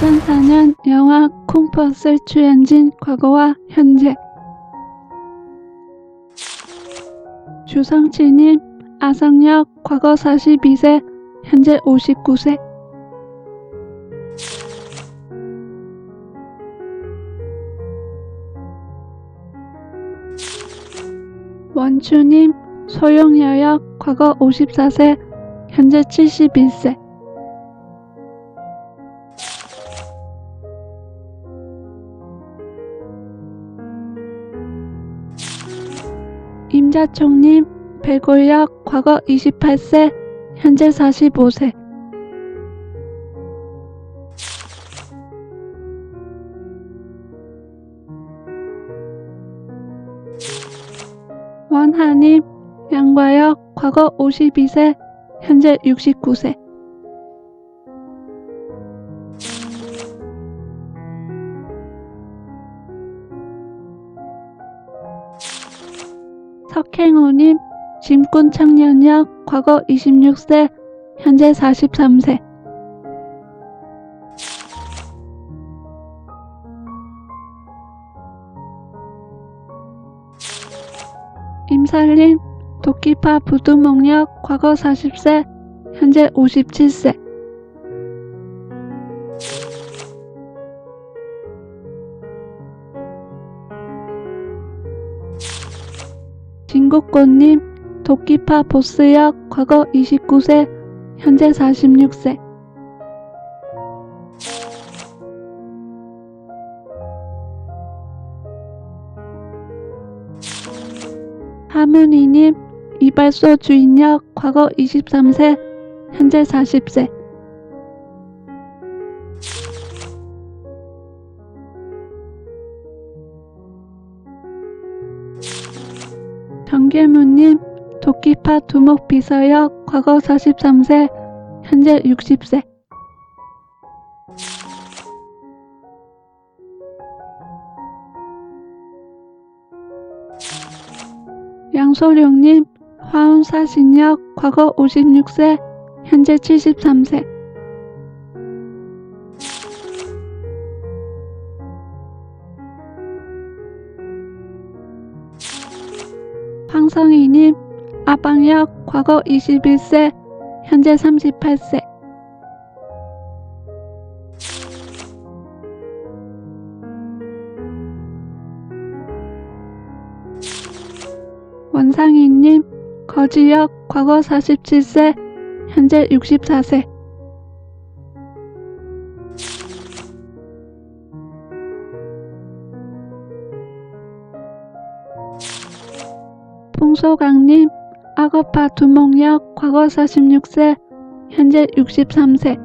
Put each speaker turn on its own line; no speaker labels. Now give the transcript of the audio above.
2004년 영화 콩퍼스를 출연진 과거와 현재. 주성치님 아상역 과거 42세 현재 59세. 원추님 소용여역 과거 54세 현재 71세 임자총님 배골역 과거 28세 현재 45세. 원하님 양과역 과거 52세 현재 69세 석행호님 짐꾼 청년역 과거 26세 현재 43세. 임살림 도끼파 부두목역 과거 40세 현재 57세 진국꽃님 도끼파 보스역 과거 29세 현재 46세. 하문희님 이발소 주인역 과거 23세 현재 40세 정계무님 도끼파 두목 비서역 과거 43세 현재 60세. 양소룡님 화운사신역 과거 56세 현재 73세 황성희님 아방역 과거 21세 현재 38세. 원상희님 거지역 과거 47세 현재 64세 풍소강님 악어파 두목역 과거 46세 현재 63세